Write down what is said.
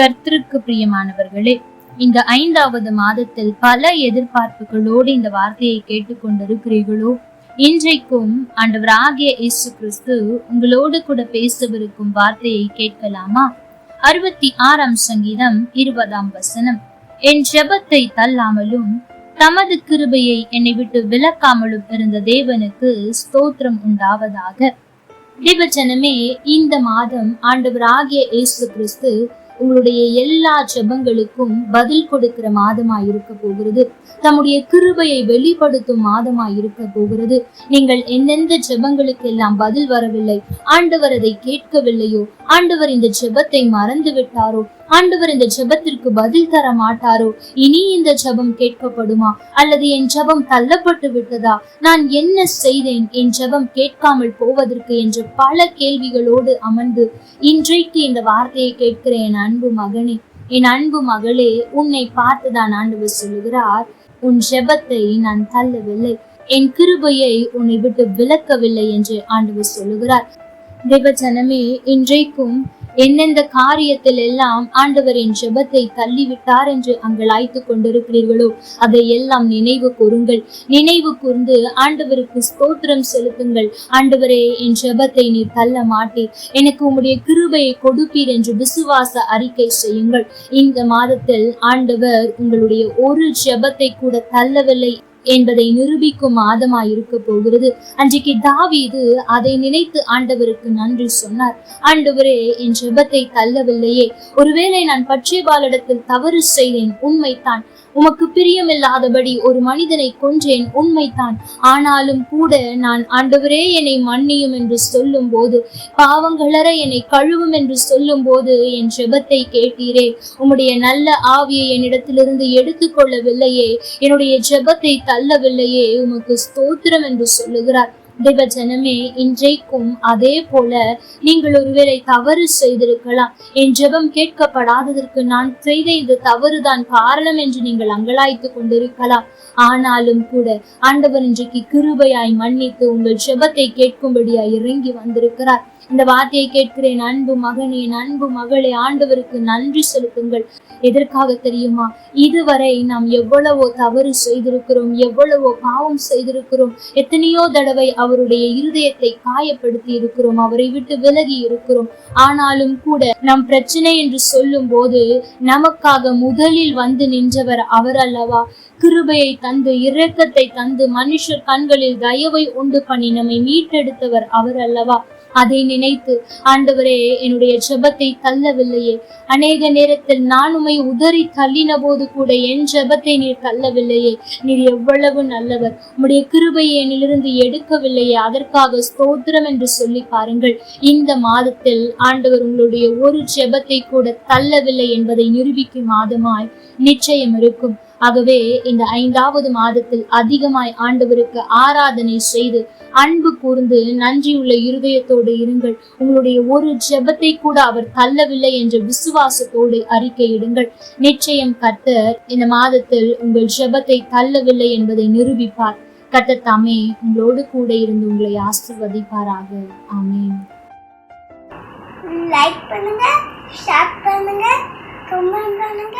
கர்த்தருக்கு பிரியமானவர்களே இந்த ஐந்தாவது மாதத்தில் பல எதிர்பார்ப்புகளோடு இந்த வார்த்தையை கேட்டுக்கொண்டிருக்கிறீர்களோ இன்றைக்கும் ஆண்டவராகிய இயேசு கிறிஸ்து உங்களோடு கூட பேசவிருக்கும் வார்த்தையை கேட்கலாமா? அறுபத்தி ஆறாம் சங்கீதம் இருபதாம் வசனம். என் ஜெபத்தை தள்ளாமலும் தமது கிருபையை என்னை விட்டு விலக்காமலும் இருந்த தேவனுக்கு ஸ்தோத்திரம் உண்டாவதாக. தேவஜனமே இந்த மாதம் ஆண்டவராகிய இயேசு கிறிஸ்து உங்களுடைய எல்லா ஜெபங்களுக்கும் பதில் கொடுக்கிற மாதமா இருக்க போகிறது. தம்முடைய கிருபையை வெளிப்படுத்தும் மாதமா இருக்க போகிறது. நீங்கள் எந்தெந்த ஜெபங்களுக்கு எல்லாம் பதில் வரவில்லை ஆண்டவர் அதை கேட்கவில்லையோ ஆண்டவர் இந்த ஜெபத்தை மறந்து விட்டாரோ ஆண்டவர் இந்த ஜெபத்திற்கு பதில் தர மாட்டாரோ இனி இந்த ஜெபம் கேட்கப்படுமா? அல்லது என் ஜெபம் தள்ளப்பட்டு விட்டதா? நான் என்ன செய்தேன்? என் ஜெபம் கேட்காமல் போவதற்கு? என்று பல கேள்விகளோடு அமர்ந்து இன்றைக்கு இந்த வார்த்தையை கேட்கிறேன் அன்பு மகனே என் அன்பு மகளே உன்னை பார்த்துதான் ஆண்டவர் சொல்லுகிறார். உன் ஜெபத்தை நான் தள்ளவில்லை. என் கிருபையை உன்னை விட்டு விலக்கவில்லை என்று ஆண்டவர் சொல்லுகிறார். தேவஜனமே இன்றைக்கும் எந்தெந்த காரியத்தில் எல்லாம் ஆண்டவரின் என் ஜெபத்தை தள்ளிவிட்டார் என்று அங்கலாய்த்து கொண்டிருக்கிறீர்களோ அதை எல்லாம் நினைவு கூறுங்கள். நினைவு கூர்ந்து ஆண்டவருக்கு ஸ்தோத்திரம் செலுத்துங்கள். ஆண்டவரே என் ஜெபத்தை நீ தள்ள மாட்டீர். எனக்கு உம்முடைய கிருபையை கொடுப்பீர் என்று விசுவாச அறிக்கை செய்யுங்கள். இந்த மாதத்தில் ஆண்டவர் உங்களுடைய ஒரு ஜெபத்தை கூட தள்ளவில்லை. என்பதை நிரூபிக்கும் மாதமாய் இருக்க போகிறது. அன்றைக்கு தாவீது அதை நினைத்து ஆண்டவருக்கு நன்றி சொன்னார். ஆண்டவரே என் ஜெபத்தை தள்ளவில்லையே. ஒருவேளை நான் பட்சேபாலிடத்தில் தவறு செய்தேன் உண்மைத்தான் உமக்கு பிரியமில்லாதபடி ஒரு மனிதனை கொன்றேன் உண்மைத்தான் ஆனாலும் கூட நான் ஆண்டவரே என்னை மன்னியும் என்று சொல்லும் போது பாவங்களற என்னை கழுவும் என்று சொல்லும் போது என் ஜெபத்தை கேட்டீரே. உம்முடைய நல்ல ஆவியை என்னிடத்திலிருந்து எடுத்துக்கொள்ளவில்லையே. என்னுடைய ஜெபத்தை தள்ளவில்லையே. உமக்கு ஸ்தோத்திரம் என்று சொல்லுகிறார். தேவஜனமே இன்றைக்கும் அதே போல நீங்கள் ஒருவேளை தவறு செய்திருக்கலாம். என் ஜெபம் கேட்கப்படாததற்கு நான் செய்த இது தவறுதான் காரணம் என்று நீங்கள் அங்கலாய்த்து கொண்டிருக்கலாம். ஆனாலும் கூட ஆண்டவர் இன்றைக்கு கிருபையாய் மன்னித்து உங்கள் ஜெபத்தை கேட்கும்படியாய் இறங்கி வந்திருக்கிறார். இந்த வார்த்தையை கேட்கிறேன் அன்பு மகனே அன்பு மகளே ஆண்டவருக்கு நன்றி செலுத்துங்கள். எதற்காக தெரியுமா? இதுவரை நாம் எவ்வளவோ தவறு செய்திருக்கிறோம் எவ்வளவோ பாவம் செய்திருக்கிறோம். எத்தனையோ தடவை அவர் அவருடைய இருதயத்தை காயப்படுத்தி இருக்கிறோம் அவரை விட்டு விலகி இருக்கிறோம். ஆனாலும் கூட நம் பிரச்சனை என்று சொல்லும் போது நமக்காக முதலில் வந்து நின்றவர் அவர் அல்லவா? கிருபையை தந்து இரக்கத்தை தந்து மனுஷர் கண்களில் தயவை உண்டு பண்ணி நம்மை மீட்டெடுத்தவர் அவர் அல்லவா? அதை நினைத்து ஆண்டவரே என்னுடைய ஜெபத்தை தள்ளவில்லையே. அநேக நேரத்தில் நான் உமை உதறி தள்ளின போது கூட என் ஜெபத்தை நீர் தள்ளவில்லையே. நீர் எவ்வளவு நல்லவர். உம்முடைய கிருபையை என்னிலிருந்து எடுக்கவில்லையே. அதற்காக ஸ்தோத்திரம் என்று சொல்லி பாருங்கள். இந்த மாதத்தில் ஆண்டவர் உங்களுடைய ஒரு ஜெபத்தை கூட தள்ளவில்லை என்பதை நிரூபிக்கும் மாதமாய் நிச்சயம் இருக்கும். ஆகவே இந்த ஐந்தாவது மாதத்தில் அதிகமாய் ஆண்டவருக்கு ஆராதனை செய்து அன்பு கூர்ந்து நன்றியுள்ள இருதயத்தோடு இருங்கள். உங்களுடைய ஒரு ஜெபத்தை கூட அவர் தள்ளவில்லை என்ற விசுவாசத்தோடு அறிக்கையிடுங்கள் நிச்சயம் கர்த்தர் இந்த மாதத்தில் உங்கள் ஜெபத்தை தள்ளவில்லை என்பதை நிரூபிப்பார். கர்த்தர் தாமே உங்களோடு கூட இருந்து உங்களை ஆசிர்வதிப்பாராக. ஆமேன். லைக் பண்ணுங்க ஷேர் பண்ணுங்க கமெண்ட் பண்ணுங்க.